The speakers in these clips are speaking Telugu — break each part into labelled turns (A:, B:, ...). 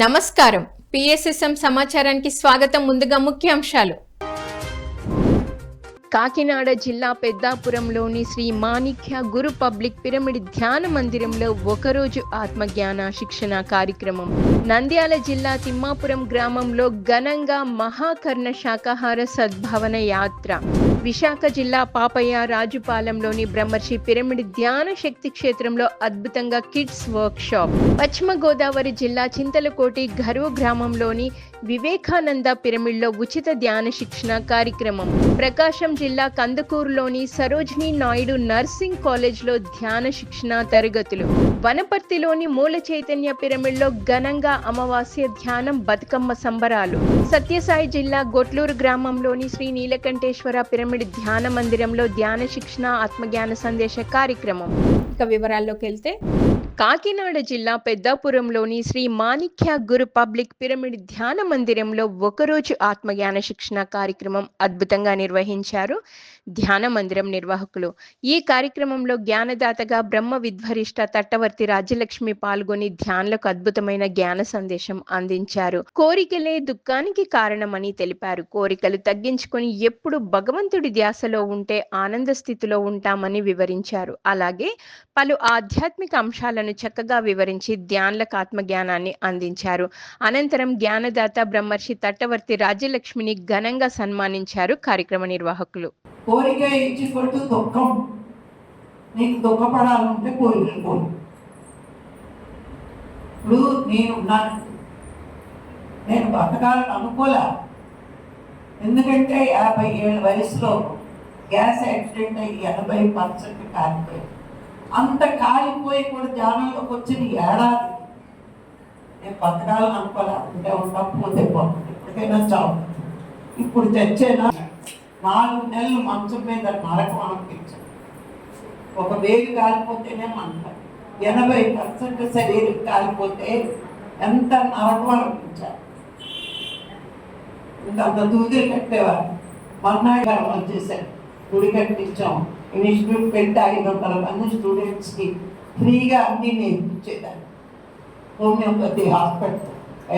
A: నమస్కారం. పిఎస్ఎస్ఎం సమాచారానికి స్వాగతం ముందుగా ముఖ్యాంశాలు. కాకినాడ జిల్లా పెద్దాపురంలోని శ్రీ మాణిక్య గురు పబ్లిక్ పిరమిడ్ ధ్యాన మందిరంలో ఒకరోజు ఆత్మజ్ఞాన శిక్షణ కార్యక్రమం. నంద్యాల జిల్లా తిమ్మాపురం గ్రామంలో ఘనంగా మహాకర్ణ శాకాహార సద్భావన యాత్ర. విశాఖ జిల్లా పాపయ్య రాజుపాలెంలోని బ్రహ్మర్షి పిరమిడ్ ధ్యాన శక్తి క్షేత్రంలో అద్భుతంగా కిడ్స్ వర్క్ షాప్ పశ్చిమ గోదావరి జిల్లా చింతలకోటి ఘరువు గ్రామంలోని వివేకానంద పిరమిడ్లో ఉచిత ధ్యాన శిక్షణ కార్యక్రమం. ప్రకాశం జిల్లా కందుకూరులోని సరోజిని నాయుడు నర్సింగ్ కాలేజ్లో ధ్యాన శిక్షణ తరగతులు. వనపర్తిలోని మూల చైతన్య పిరమిడ్లో ఘనంగా అమావాస్య ధ్యానం బతుకమ్మ సంబరాలు. సత్యసాయి జిల్లా గొట్లూరు గ్రామంలోని శ్రీ నీలకంఠేశ్వర పిరమిడ్ ధ్యాన మందిరంలో ధ్యాన శిక్షణ ఆత్మజ్ఞాన సందేశ కార్యక్రమం. ఇక వివరాల్లోకి వెళ్తే కాకినాడ జిల్లా పెద్దాపురంలోని శ్రీ మాణిక్య గురు పబ్లిక్ పిరమిడ్ ధ్యాన మందిరంలో ఒకరోజు ఆత్మజ్ఞాన శిక్షణ కార్యక్రమం అద్భుతంగా నిర్వహించారు. ధ్యాన మందిరం నిర్వాహకులు. ఈ కార్యక్రమంలో జ్ఞానదాతగా బ్రహ్మ విధ్వరిష్ట తట్టవర్తి రాజ్యలక్ష్మి పాల్గొని ధ్యానులకు అద్భుతమైన జ్ఞాన సందేశం అందించారు. కోరికలే దుఃఖానికి కారణమని తెలిపారు. కోరికలు తగ్గించుకొని ఎప్పుడు భగవంతుడి ధ్యాసలో ఉంటే ఆనంద స్థితిలో ఉంటామని వివరించారు. అలాగే పలు ఆధ్యాత్మిక అంశాలను చక్కగా వివరించి ధ్యానులకు ఆత్మజ్ఞానాన్ని అందించారు. అనంతరం జ్ఞానదాత బ్రహ్మర్షి తట్టవర్తి రాజ్యలక్ష్మిని ఘనంగా సన్మానించారు కార్యక్రమ నిర్వాహకులు.
B: కోరిక ఇచ్చి కొట్టు దుఃఖం. నీకు దుఃఖపడాలంటే కోరికలు కోరు. ఇప్పుడు నేను ఉన్నాను. నేను బతకాలని అనుకోలే. ఎందుకంటే యాభై ఏళ్ళ వయసులో గ్యాస్ యాక్సిడెంట్ అయ్యి ఎనభై పర్సెంట్ కాలిపోయి అంత కాలిపోయి కూడా ధ్యానంలోకి వచ్చిన ఏడాది నేను బతకాలని అనుకోలే. ఉంటే ఉంటాం పోతే పోతుంది. ఇప్పటికైనా చావు ఇప్పుడు తెచ్చేనా నాలుగు నెలలు మంచం మీద నరకం అనిపించాను ఒక వేలు కాలిపోతేనే మంట ఎనభై పర్సెంట్ శరీరం కాలిపోతే ఎంత నరకం అనిపించారు ఇంకా అంత దూదులు కట్టేవారు. మర్నాడు వచ్చేసారు గుడి కట్టించాం. ఇన్స్టిట్యూట్ పెట్టి ఐదు వందల మంది స్టూడెంట్స్కి ఫ్రీగా అన్నీ నేర్పించేదాన్ని. హోమియోపతి హాస్పిటల్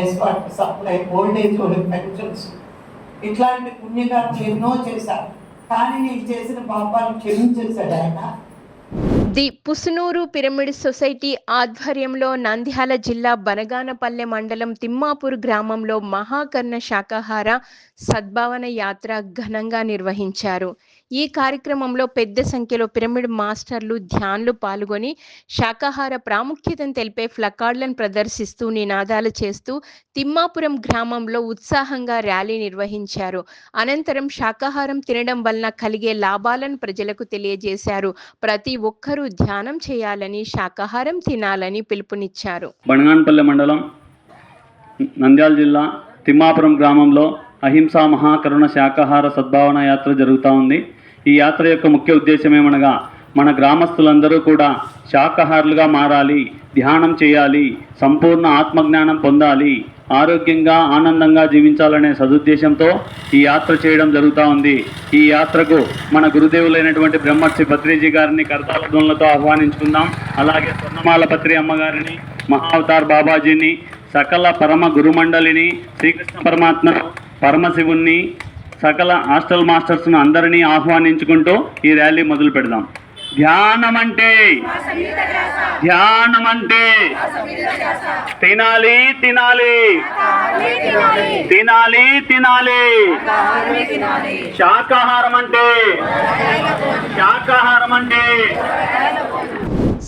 B: ఎస్పాట్ సప్లై ఓల్డ్ ఏజ్ వాళ్ళకి పెన్షన్స్. ఇట్లాంటి పుణ్యకర్మలు ఎన్నో చేశారు. కానీ నీకు చేసిన పాపాలు క్షమించేశాడు ఆయన.
A: ది పుసునూరు పిరమిడ్ సొసైటీ ఆధ్వర్యంలో నంద్యాల జిల్లా బనగానపల్లె మండలం తిమ్మాపూర్ గ్రామంలో మహాకర్ణ శాకాహార సద్భావన యాత్ర ఘనంగా నిర్వహించారు. ఈ కార్యక్రమంలో పెద్ద సంఖ్యలో పిరమిడ్ మాస్టర్లు ధ్యాన్లు పాల్గొని శాకాహార ప్రాముఖ్యతను తెలిపే ఫ్లకార్డులను ప్రదర్శిస్తూ నినాదాలు చేస్తూ తిమ్మాపురం గ్రామంలో ఉత్సాహంగా ర్యాలీ నిర్వహించారు. అనంతరం శాకాహారం తినడం వలన కలిగే లాభాలను ప్రజలకు తెలియజేశారు. ప్రతి ఒక్కరూ ధ్యానం చేయాలని శాకాహారం తినాలని పిలుపునిచ్చారు.
C: బణగాన్పల్లె మండలం నంద్యాల జిల్లా తిమ్మాపురం గ్రామంలో అహింసా మహాకరుణ శాకాహార సద్భావన యాత్ర జరుగుతూ ఉంది. ఈ యాత్ర యొక్క ముఖ్య ఉద్దేశం ఏమనగా మన గ్రామస్తులందరూ కూడా శాకాహారులుగా మారాలి ధ్యానం చేయాలి సంపూర్ణ ఆత్మజ్ఞానం పొందాలి ఆరోగ్యంగా ఆనందంగా జీవించాలనే సదుద్దేశంతో ఈ యాత్ర చేయడం జరుగుతూ ఉంది. ఈ యాత్రకు మన గురుదేవులైనటువంటి బ్రహ్మర్షి పత్రిజీ గారిని కరతాళధ్వనులతో ఆహ్వానించుకుందాం. అలాగే స్వర్ణమాల పత్రి అమ్మగారిని మహావతార్ బాబాజీని సకల పరమ గురుమండలిని శ్రీకృష్ణ పరమాత్మను పరమశివుణ్ణి సకల హాస్టల్ మాస్టర్స్ను అందరినీ ఆహ్వానించుకుంటూ ఈ ర్యాలీ మొదలు పెడదాం. ధ్యానం అంటే ధ్యానం అంటే తినాలి తినాలి తినాలి తినాలి. శాకాహారం అంటే శాకాహారం అంటే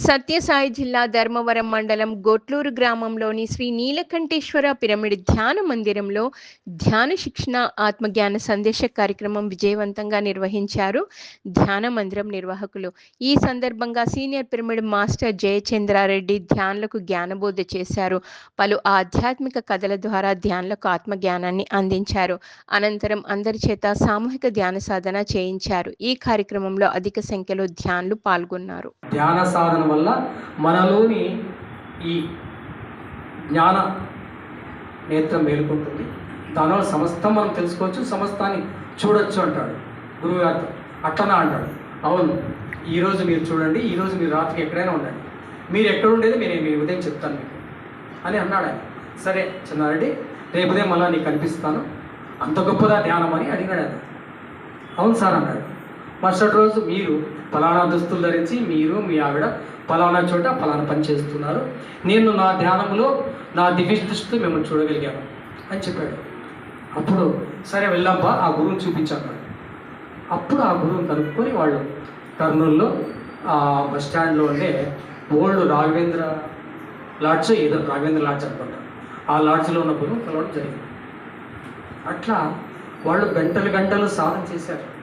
A: సత్యసాయి జిల్లా ధర్మవరం మండలం గొట్లూరు గ్రామంలోని శ్రీ నీలకంఠేశ్వర పిరమిడ్ ధ్యాన మందిరంలో ధ్యాన శిక్షణ ఆత్మజ్ఞాన సందేశ కార్యక్రమం విజయవంతంగా నిర్వహించారు ధ్యాన మందిరం నిర్వాహకులు. ఈ సందర్భంగా సీనియర్ పిరమిడ్ మాస్టర్ జయచంద్రారెడ్డి ధ్యానులకు జ్ఞానబోధ చేశారు. పలు ఆధ్యాత్మిక కథల ద్వారా ధ్యానులకు ఆత్మజ్ఞానాన్ని అందించారు. అనంతరం అందరి చేత సామూహిక ధ్యాన సాధన చేయించారు. ఈ కార్యక్రమంలో అధిక సంఖ్యలో ధ్యానులు పాల్గొన్నారు.
D: ధ్యాన సాధన వల్ల మనలోని ఈ జ్ఞాన నేత్రం మేలుకుంటుంది. దానివల్ల సమస్తం మనం తెలుసుకోవచ్చు సమస్తాన్ని చూడొచ్చు అంటాడు గురువు గారితో అట్లనా అంటాడు. అవును ఈరోజు మీరు చూడండి ఈరోజు మీరు రాత్రికి ఎక్కడైనా ఉండండి. మీరు ఎక్కడ ఉండేది నేను మీ ఉదయం చెప్తాను మీకు అని అన్నాడు ఆయన. సరే చిన్నారెడ్డి రేపుదే మళ్ళీ నీకు కనిపిస్తాను. అంత గొప్పదా ధ్యానం అని అడిగాడు ఆయన. అవును సార్ అన్నాడు. మరుసటి రోజు మీరు ఫలానా దుస్తులు ధరించి మీరు మీ ఆవిడ ఫలానా చోట ఫలానా పని చేస్తున్నారు. నేను నా ధ్యానంలో నా దివ్య దృష్టితో మిమ్మల్ని చూడగలిగాను అని చెప్పాడు. అప్పుడు సరే వెళ్ళాంబా ఆ గురువుని చూపించాను అప్పుడు ఆ గురువుని కనుక్కొని వాళ్ళు కర్నూలులో ఆ బస్ స్టాండ్లో ఉండే ఓల్డ్ రాఘవేంద్ర లాడ్జ్ ఏదో రాఘవేంద్ర లాడ్జ్ అనుకుంటా. ఆ లాడ్జ్లో ఉన్న గురువు కలవడం జరిగింది. అట్లా వాళ్ళు గంటలు గంటలు సాధన చేశారు.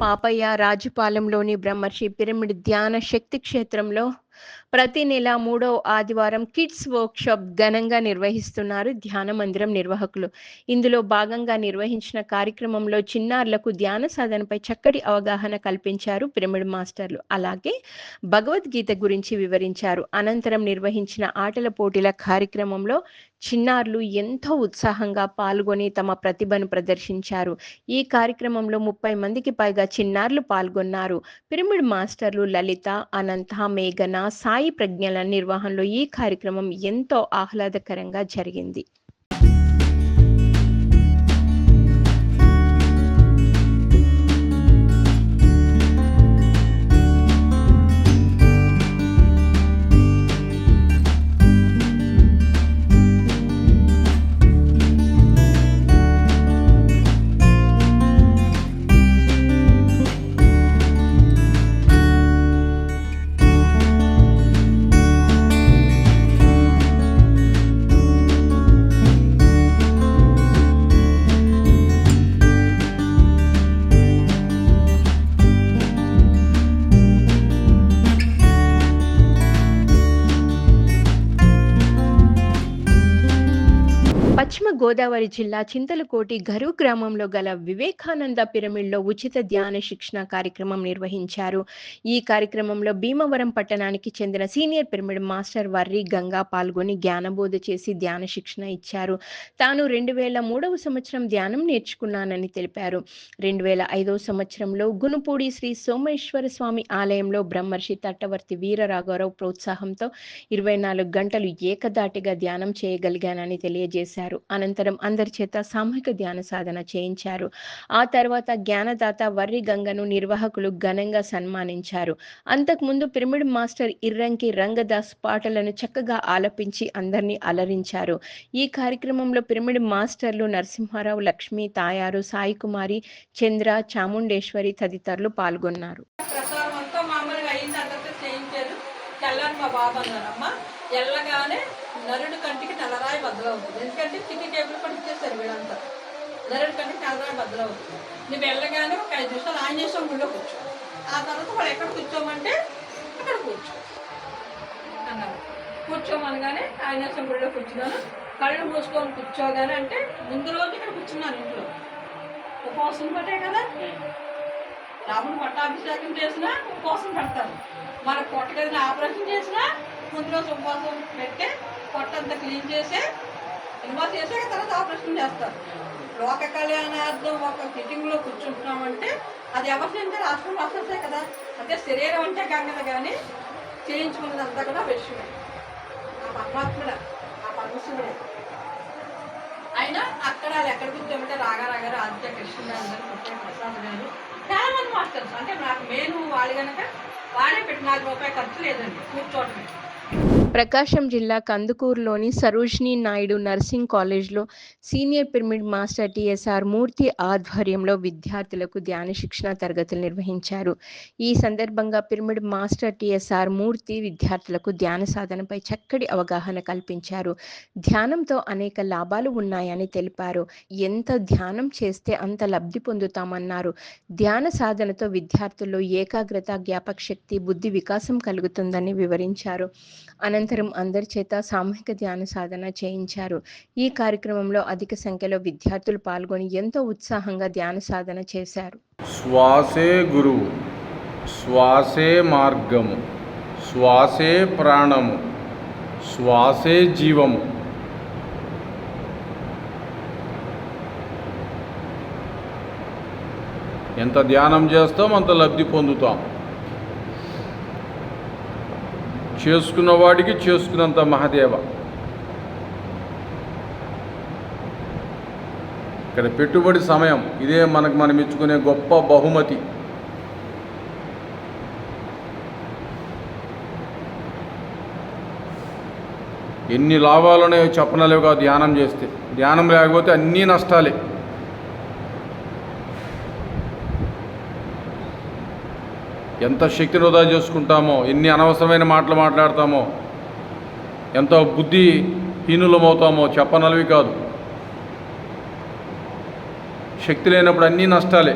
A: పాపయ్య రాజుపాలెంలోని బ్రహ్మర్షి పిరమిడ్ ధ్యాన శక్తి క్షేత్రంలో ప్రతి నెల మూడో ఆదివారం కిడ్స్ వర్క్షాప్ ఘనంగా నిర్వహిస్తున్నారు ధ్యాన మందిరం నిర్వాహకులు. ఇందులో భాగంగా నిర్వహించిన కార్యక్రమంలో చిన్నారులకు ధ్యాన సాధనపై చక్కటి అవగాహన కల్పించారు పిరమిడ్ మాస్టర్లు. అలాగే భగవద్గీత గురించి వివరించారు. అనంతరం నిర్వహించిన ఆటల పోటీల కార్యక్రమంలో చిన్నారులు ఎంతో ఉత్సాహంగా పాల్గొని తమ ప్రతిభను ప్రదర్శించారు. ఈ కార్యక్రమంలో ముప్పై మందికి పైగా చిన్నారులు పాల్గొన్నారు. పిరమిడ్ మాస్టర్లు లలిత అనంత మేఘన సాయి ప్రజ్ఞల నిర్వహణలో ఈ కార్యక్రమం ఎంతో ఆహ్లాదకరంగా జరిగింది. గోదావరి జిల్లా చింతలకోటి గరు గ్రామంలో గల వివేకానంద పిరమిడ్లో ఉచిత ధ్యాన శిక్షణ కార్యక్రమం నిర్వహించారు. ఈ కార్యక్రమంలో భీమవరం పట్టణానికి చెందిన senior pyramid master Varri Ganga పాల్గొని జ్ఞానబోధ చేసి ధ్యాన శిక్షణ ఇచ్చారు. తాను రెండు వేల మూడవ సంవత్సరం ధ్యానం నేర్చుకున్నానని తెలిపారు. రెండు వేల ఐదవ సంవత్సరంలో గునుపూడి శ్రీ సోమేశ్వర స్వామి ఆలయంలో బ్రహ్మర్షి తట్టవర్తి వీరరాఘవరావు ప్రోత్సాహంతో ఇరవై నాలుగు గంటలు ఏకదాటిగా ధ్యానం చేయగలిగానని తెలియజేశారు. అనంతరం అందరి చేత సామూహిక ధ్యాన సాధన చేయించారు. ఆ తర్వాత జ్ఞానదాత వర్రి గంగను నిర్వాహకులు ఘనంగా సన్మానించారు. అంతకుముందు పిరమిడ్ మాస్టర్ ఇర్రంకి రంగదాస్ పాటలను చక్కగా ఆలపించి అందరినీ అలరించారు. ఈ కార్యక్రమంలో పిరమిడ్ మాస్టర్లు నరసింహారావు లక్ష్మి తాయారు సాయి కుమారి చంద్ర చాముండేశ్వరి తదితరులు పాల్గొన్నారు.
E: మామూలుగా అయిన తర్వాత చేయించారు. మా బాబు అన్నారమ్మ ఎల్లగానే నరుడు కంటికి నల్లరాయి బద్దలవుతుంది. ఎందుకంటే సిటీ టేబుల్ కూడా ఇచ్చేసారు వీళ్ళంతా. నరుడు కంటికి నల్లరాయి బద్దలవుతుంది. నువ్వు వెళ్ళగానే ఒక ఐదు నిమిషాలు ఆంజనేయ స్వామి గుళ్ళో కూర్చో. ఆ తర్వాత వాళ్ళు ఎక్కడ కూర్చోమంటే అక్కడ కూర్చో. అన్నారు. కూర్చోమనగానే ఆంజనేయ స్వామి గుళ్ళో కూర్చున్నాను. కళ్ళు మూసుకొని కూర్చోగానే అంటే ముందు రోజు ఇక్కడ కూర్చున్నాను ఇంట్లో. ఉపవాసం పట్టే కదా? రాముడు పట్టాభిషేకం చేసినా ఉపవాసం పెడతారు. మన పొట్టకదిన ఆపరేషన్ చేసినా ముందు రోజు ఉపవాసం పెట్టి పొట్ట అంతా క్లీన్ చేసి సినిమా చేసాక తర్వాత ఆపరేషన్ చేస్తారు. లోక కళ్యాణార్థం ఒక సిట్టింగ్లో కూర్చుంటున్నామంటే అది ఎవరు చేస్తే రాష్ట్రం రాష్ట్రతే కదా. అంటే శరీరం అంటే గంగలు కానీ చేయించుకున్నదంతా కూడా విషయమే. ఆ పరమాత్ముడ ఆ పరమశివుడే. అయినా అక్కడ వాళ్ళు ఎక్కడ కూర్చోమంటే రాగా గారు ఆదిత్య కృష్ణ గారు ప్రసాద్ గారు చాలా మంది మాస్టర్స్. అంటే నాకు మేలు వాళ్ళు కనుక వాడే పెట్టి నాలుగు రూపాయలు ఖర్చు లేదండి కూర్చోవటమే
A: ప్రకాశం జిల్లా కందుకూరులోని సరోజినీ నాయుడు నర్సింగ్ కాలేజ్లో senior pyramid master TSR Murthy ఆధ్వర్యంలో విద్యార్థులకు ధ్యాన శిక్షణ తరగతులు నిర్వహించారు. ఈ సందర్భంగా పిరమిడ్ మాస్టర్ టిఎస్ఆర్ మూర్తి విద్యార్థులకు ధ్యాన సాధనపై చక్కటి అవగాహన కల్పించారు. ధ్యానంతో అనేక లాభాలు ఉన్నాయని తెలిపారు. ఎంత ధ్యానం చేస్తే అంత లబ్ధి పొందుతామన్నారు. ధ్యాన సాధనతో విద్యార్థుల్లో ఏకాగ్రత జ్ఞాపక శక్తి బుద్ధి వికాసం కలుగుతుందని వివరించారు. అనంతరం అందరి చేత సామూహిక ధ్యాన సాధన చేయించారు. ఈ కార్యక్రమంలో అధిక సంఖ్యలో విద్యార్థులు పాల్గొని ఎంతో ఉత్సాహంగా ధ్యాన సాధన చేశారు.
F: శ్వాసే గురువు శ్వాసే మార్గము శ్వాసే ప్రాణము శ్వాసే జీవము. ఎంత ధ్యానం చేస్తాం అంత లబ్ధి పొందుతాం. చేసుకున్నవాడికి చేసుకున్నంత మహాదేవ. ఇక్కడ పెట్టుబడి సమయం ఇదే మనకు మనం ఇచ్చుకునే గొప్ప బహుమతి. ఎన్ని లాభాలు ఉన్నాయో చెప్పనలేవు కాదు ధ్యానం చేస్తే. ధ్యానం లేకపోతే అన్నీ నష్టాలే. ఎంత శక్తిని వృధా చేసుకుంటామో ఎన్ని అనవసరమైన మాటలు మాట్లాడతామో ఎంత బుద్ధి హీనులమవుతామో చెప్పనలవి కాదు. శక్తి లేనప్పుడు అన్నీ నష్టాలే.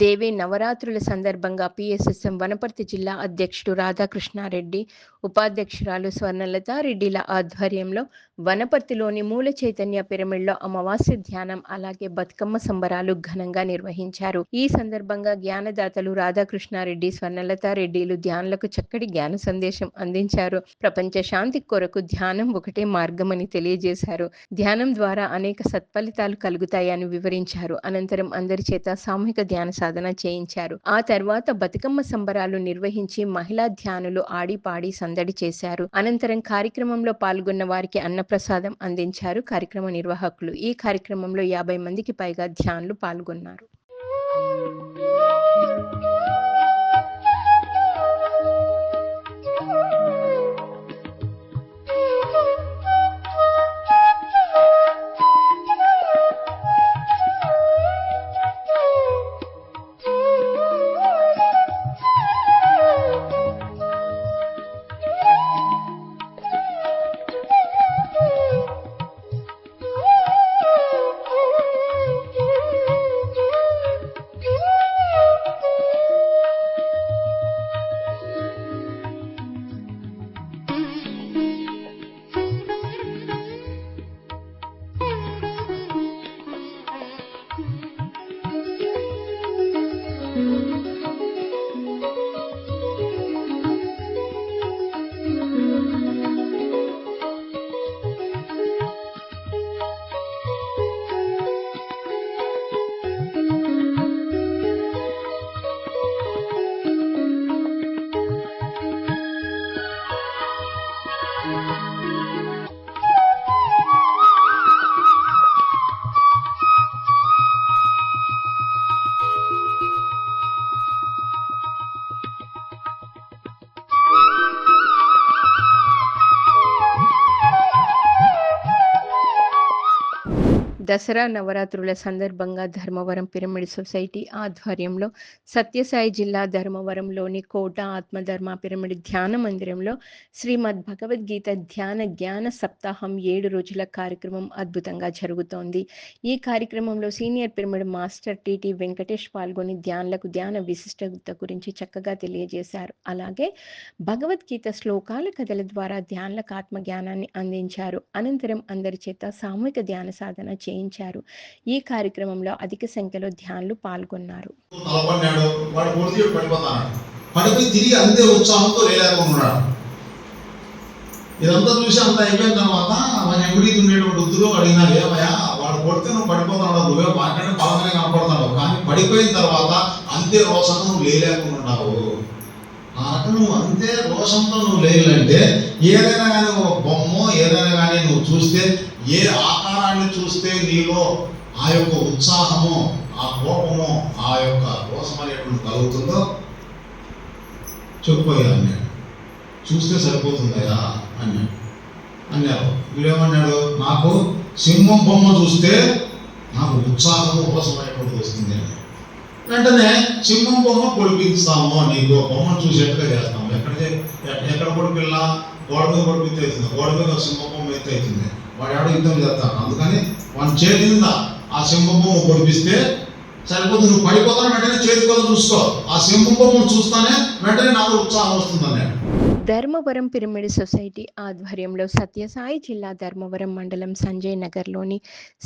A: దేవి నవరాత్రుల సందర్భంగా పిఎస్ఎస్ఎం వనపర్తి జిల్లా అధ్యక్షుడు రాధాకృష్ణారెడ్డి ఉపాధ్యక్షురాలు స్వర్ణలత రెడ్డిల ఆధ్వర్యంలో వనపర్తిలోని మూల చైతన్య పిరమిడ్లో అమావాస్య ధ్యానం అలాగే బతుకమ్మ సంబరాలు ఘనంగా నిర్వహించారు. ఈ సందర్భంగా జ్ఞానదాతలు రాధాకృష్ణారెడ్డి స్వర్ణలత రెడ్డిలు ధ్యానులకు చక్కటి జ్ఞాన సందేశం అందించారు. ప్రపంచ శాంతి కొరకు ధ్యానం ఒకటే మార్గమని తెలియజేశారు. ధ్యానం ద్వారా అనేక సత్ఫలితాలు కలుగుతాయని వివరించారు. అనంతరం అందరి చేత సామూహిక ధ్యాన సాధన చేయించారు. ఆ తర్వాత బతుకమ్మ సంబరాలు నిర్వహించి మహిళా ధ్యానులు ఆడి పాడి సందడి చేశారు. అనంతరం కార్యక్రమంలో పాల్గొన్న వారికి అన్నప్రసాదం అందించారు కార్యక్రమ నిర్వాహకులు. ఈ కార్యక్రమంలో యాభై మందికి పైగా ధ్యానులు పాల్గొన్నారు. దసరా నవరాత్రుల సందర్భంగా ధర్మవరం పిరమిడ్ సొసైటీ ఆధ్వర్యంలో సత్యసాయి జిల్లా ధర్మవరంలోని కోట ఆత్మధర్మ పిరమిడ్ ధ్యాన మందిరంలో శ్రీమద్ భగవద్గీత ధ్యాన జ్ఞాన సప్తాహం ఏడు రోజుల కార్యక్రమం అద్భుతంగా జరుగుతోంది. ఈ కార్యక్రమంలో senior pyramid master TT Venkatesh పాల్గొని ధ్యానులకు ధ్యాన విశిష్టత గురించి చక్కగా తెలియజేశారు. అలాగే భగవద్గీత శ్లోకాల కథల ద్వారా ధ్యానులకు ఆత్మజ్ఞానాన్ని అందించారు. అనంతరం అందరి చేత సామూహిక ధ్యాన సాధన చేయించారు. చేయించారు. ఈ కార్యక్రమంలో అధిక సంఖ్యలో ధ్యానులు పాల్గొన్నారు.
G: పడిపోయి తిరిగి అంతే ఉత్సాహంతో లేలేకున్నాడు ఇదంతా చూసి అంత అయిపోయిన తర్వాత మన ఎంబడి ఉండేటువంటి వృద్ధులు అడిగినారు ఏమయ్యా వాడు కొడితే నువ్వు పడిపోతున్నాడు నువ్వే మాట్లాడే బాగానే కనపడుతున్నావు కానీ పడిపోయిన తర్వాత అంతే రోషంతో నువ్వు లేలేకున్నావు ఆ నువ్వు అంతే రోషంతో నువ్వు లేయాలంటే ఏదైనా కానీ ఒక బొమ్మ ఏదైనా కానీ నువ్వు చూస్తే ఏ ఆకారాన్ని చూస్తే నీలో ఆ యొక్క ఉత్సాహము ఆ కోపము ఆ యొక్క రోషం అనేటువంటి కలుగుతుందో? చెప్పిపోయా అన్నాడు. చూస్తే సరిపోతుందయా అన్నాడు. అన్నారు వీడేమన్నాడు? నాకు సింహం బొమ్మ చూస్తే నాకు ఉత్సాహము ఉపశమనేటువంటిది వస్తుంది అన్నాడు. వెంటనే సింహం బొమ్మ పొడిపిస్తాము నీకు బొమ్మను చూసేట్టుగా చేస్తాము? ఎక్కడ చే- ఎ- ఎక్కడ పొడిపిల్లా? గోడ మీద పొడిపితే అవుతుంది గోడ మీద ఒక సింహం బొమ్మ ఎత్తే అవుతుంది వాడు ఎవడో యుద్ధం చేస్తాను అందుకని వాడి చేతి కింద ఆ సింహం బొమ్మ పొడిపిస్తే సరిపోతుంది నువ్వు పడిపోతాను వెంటనే చేతి కూడా చూసుకో. ఆ సింహం బొమ్మను చూస్తానే వెంటనే నాకు ఉత్సాహం వస్తుంది అన్నాడు
A: ధర్మవరం పిరమిడ్ సొసైటీ ఆధ్వర్యంలో సత్యసాయి జిల్లా ధర్మవరం మండలం సంజయ్ నగర్లోని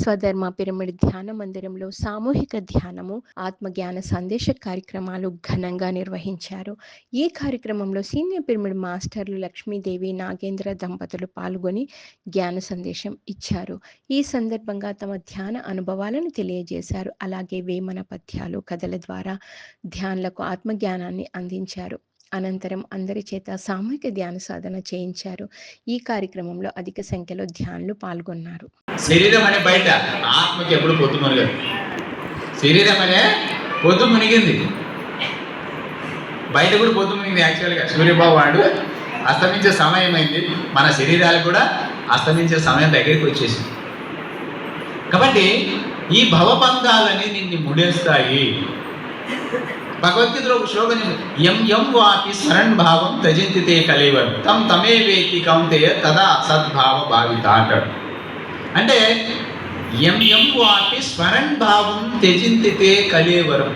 A: స్వధర్మ పిరమిడ్ ధ్యాన మందిరంలో సామూహిక ధ్యానము ఆత్మజ్ఞాన సందేశ కార్యక్రమాలు ఘనంగా నిర్వహించారు. ఈ కార్యక్రమంలో సీనియర్ పిరమిడ్ మాస్టర్లు లక్ష్మీదేవి నాగేంద్ర దంపతులు పాల్గొని జ్ఞాన సందేశం ఇచ్చారు. ఈ సందర్భంగా తమ ధ్యాన అనుభవాలను తెలియజేశారు. అలాగే వేమన పద్యాలు కథల ద్వారా ధ్యానులకు ఆత్మజ్ఞానాన్ని అందించారు. అనంతరం అందరి చేత సామూహిక ధ్యాన సాధన చేయించారు. ఈ కార్యక్రమంలో అధిక సంఖ్యలో ధ్యానులు పాల్గొన్నారు.
H: శరీరం అనే బయట ఆత్మకి ఎప్పుడు పొద్దు మునగదు. శరీరం అనే పొద్దు మునిగింది. బయట కూడా పొద్దు మునిగింది యాక్చువల్గా వాడు అస్తమించే సమయం అయింది. మన శరీరాలు కూడా అస్తమించే సమయం దగ్గరికి వచ్చేసింది. కాబట్టి ఈ భవబంధాలని నిన్ను ముడేస్తాయి. భగవద్గీతలో ఒక శ్లోకం ఎం ఎం వాపి స్మరణ్ భావం త్యజింతితే కలేవర్ తం తమే వేతి కౌంతేయ తదా సద్భావ భావిత అంటాడు. అంటే ఎం ఎం వాపి స్మరణ్ భావం త్యజింతితే కలేవరం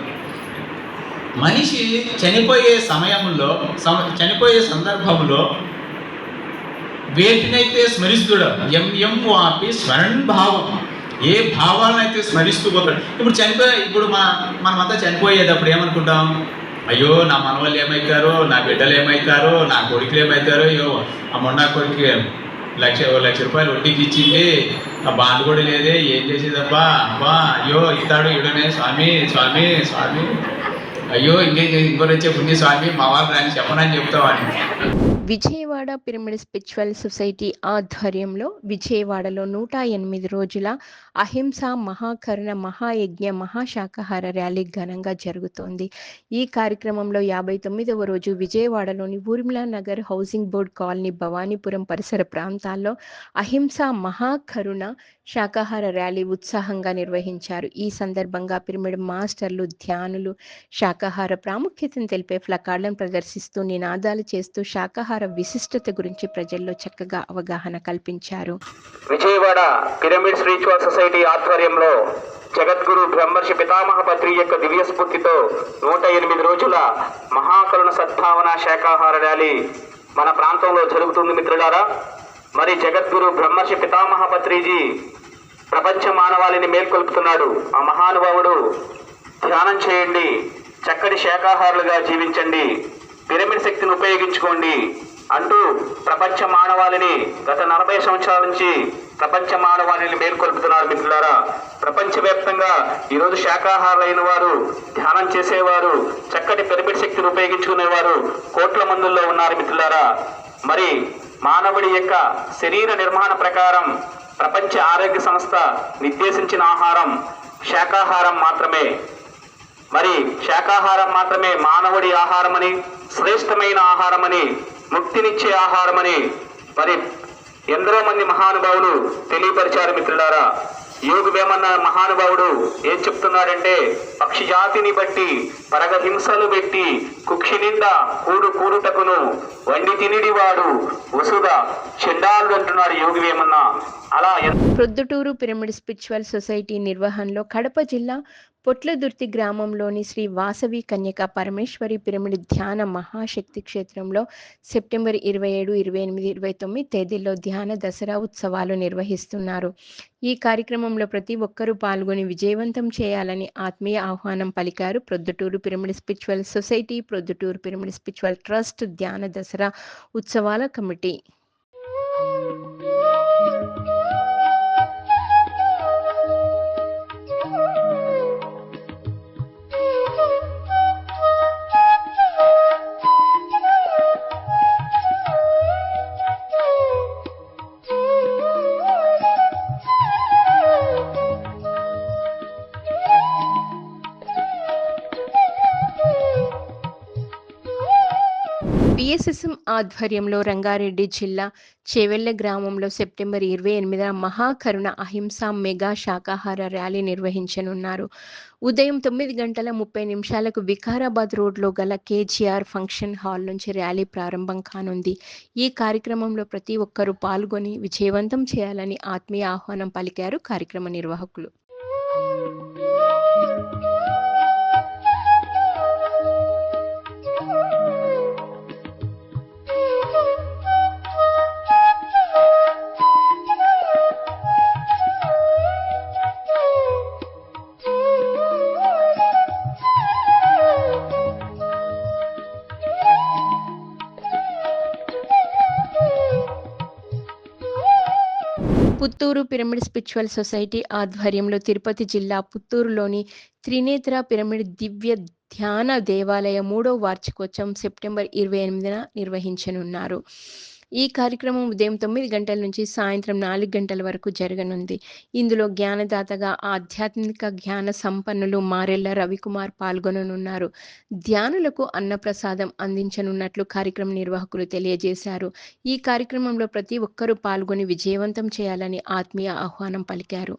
H: మనిషి చనిపోయే సమయంలో సమ- చనిపోయే సందర్భంలో వేటినైతే స్మరిస్తుడో ఎం ఎం వాపి స్మరణ్ భావం ఏ భావాలను అయితే స్మరిస్తూ పోతాడు? ఇప్పుడు చనిపోయే ఇప్పుడు మన మనమంతా చనిపోయేటప్పుడు ఏమనుకుంటాం? అయ్యో నా మనవాళ్ళు ఏమవుతారో నా బిడ్డలు ఏమవుతారో నా కొడుకులు ఏమవుతారో అయ్యో ఆ మొన్న కొడుకు లక్ష లక్ష రూపాయలు వడ్డీకి ఇచ్చింది ఆ బాధ కూడా లేదే ఏం చేసేదబ్బా? అబ్బా అయ్యో ఇస్తాడు ఇడనే స్వామి స్వామి స్వామి. అయ్యో ఇంకేం ఇంకోటి వచ్చే పుణ్య స్వామి మా వాళ్ళు రాని చెప్పనని చెప్తావని
A: విజయవాడ పిరమిడ్ స్పిరిచువల్ సొసైటీ ఆధ్వర్యంలో విజయవాడలో నూట ఎనిమిది రోజుల అహింస మహాకరుణ మహాయజ్ఞ మహాశాకాహార ర్యాలీ ఘనంగా జరుగుతోంది. ఈ కార్యక్రమంలో యాభై తొమ్మిదవ రోజు విజయవాడలోని Urmila Nagar housing board colony Bhavanipuram పరిసర ప్రాంతాల్లో అహింస మహాకరుణ శాకాహార ర్యాలీ ఉత్సాహంగా నిర్వహించారు. ఈ సందర్భంగా పిరమిడ్ మాస్టర్లు ధ్యానులు శాకాహార ప్రాముఖ్యతను తెలిపే ఫ్లకార్డులను ప్రదర్శిస్తూ నినాదాలు చేస్తూ శాకాహార విశిష్టత గురించి ప్రజల్లో చక్కగా అవగాహన కల్పించారు.
I: విజయవాడ పిరమిడ్ స్పిరిచువల్ సొసైటీ ఆధ్వర్యంలో జగద్గురు బ్రహ్మర్షి పితామహ పత్రి యొక్క దివ్య స్ఫూర్తితో నూట ఎనిమిది రోజుల మహాకరుణ సద్భావన శాకాహార ర్యాలీ మన ప్రాంతంలో జరుగుతుంది మిత్రులారా. మరి జగద్గురు బ్రహ్మర్షి పితామహ పత్రిజీ ప్రపంచ మానవాళిని మేల్కొల్పుతున్నాడు. ఆ మహానుభావుడు ధ్యానం చేయండి చక్కటి శాకాహారులుగా జీవించండి పిరమిడ్ శక్తిని ఉపయోగించుకోండి అంటూ ప్రపంచ మానవాళిని గత నలభై సంవత్సరాల నుంచి ప్రపంచ మానవాళిని మేల్కొల్పుతున్నారు మిత్రులారా. ప్రపంచవ్యాప్తంగా ఈరోజు శాకాహారులైన వారు ధ్యానం చేసేవారు చక్కటి పిరమిడ్ శక్తిని ఉపయోగించుకునేవారు కోట్ల మందుల్లో ఉన్నారు మిత్రులారా. మరి మానవుడి యొక్క శరీర నిర్మాణ ప్రకారం ప్రపంచ ఆరోగ్య సంస్థ నిర్దేశించిన ఆహారం శాకాహారం మాత్రమే. మరి శాకాహారం మాత్రమే మానవుడి ఆహారమని శ్రేష్టమైన ఆహారమని ముక్తినిచ్చే ఆహారమని మరి ఎందరో మంది మహానుభావులు తెలియపరిచారు మిత్రులారా. యోగి వేమన్న మహానుభావుడు ఏం చెప్తున్నాడంటే పక్షి జాతిని బట్టి పరగహింసలు పెట్టి కుక్షి నిండా కూడు కూడుటకును వండి తినిడివాడు వసుద చెండాలు అంటున్నాడు యోగి వేమన్న. అలా
A: ప్రొద్దుటూరు పిరమిడ్ స్పిరిచువల్ సొసైటీ నిర్వహణలో కడప జిల్లా పొట్లదుర్తి గ్రామంలోని శ్రీ వాసవి కన్యక పరమేశ్వరి పిరమిడ్ ధ్యాన మహాశక్తి క్షేత్రంలో సెప్టెంబర్ ఇరవై ఏడు ఇరవై ఎనిమిది ఇరవై తొమ్మిది తేదీల్లో ధ్యాన దసరా ఉత్సవాలు నిర్వహిస్తున్నారు. ఈ కార్యక్రమంలో ప్రతి ఒక్కరూ పాల్గొని విజయవంతం చేయాలని ఆత్మీయ ఆహ్వానం పలికారు Proddatur pyramid spiritual society Proddatur pyramid spiritual trust ధ్యాన దసరా ఉత్సవాల కమిటీ. ఆధ్వర్యంలో రంగారెడ్డి జిల్లా చేవెళ్ళ గ్రామంలో సెప్టెంబర్ ఇరవై ఎనిమిదిన మహాకరుణ అహింస మెగా శాకాహార ర్యాలీ నిర్వహించనున్నారు. ఉదయం తొమ్మిది గంటల ముప్పై నిమిషాలకు వికారాబాద్ రోడ్లో గల కేజీఆర్ ఫంక్షన్ హాల్ నుంచి ర్యాలీ ప్రారంభం కానుంది. ఈ కార్యక్రమంలో ప్రతి ఒక్కరూ పాల్గొని విజయవంతం చేయాలని ఆత్మీయ ఆహ్వానం పలికారు కార్యక్రమ నిర్వాహకులు. పుత్తూరు పిరమిడ్ స్పిరిచువల్ సొసైటీ ఆధ్వర్యంలో తిరుపతి జిల్లా పుత్తూరులోని త్రినేత్ర పిరమిడ్ దివ్య ధ్యాన దేవాలయ మూడో వార్షికోత్సవం సెప్టెంబర్ ఇరవై ఎనిమిదిన నిర్వహించనున్నారు. ఈ కార్యక్రమం ఉదయం తొమ్మిది గంటల నుంచి సాయంత్రం నాలుగు గంటల వరకు జరగనుంది. ఇందులో జ్ఞానదాతగా ఆధ్యాత్మిక జ్ఞాన సంపన్నులు మారెల్ల రవికుమార్ పాల్గొననున్నారు. ధ్యానులకు అన్నప్రసాదం అందించనున్నట్లు కార్యక్రమ నిర్వాహకులు తెలియజేశారు. ఈ కార్యక్రమంలో ప్రతి ఒక్కరూ పాల్గొని విజయవంతం చేయాలని ఆత్మీయ ఆహ్వానం పలికారు.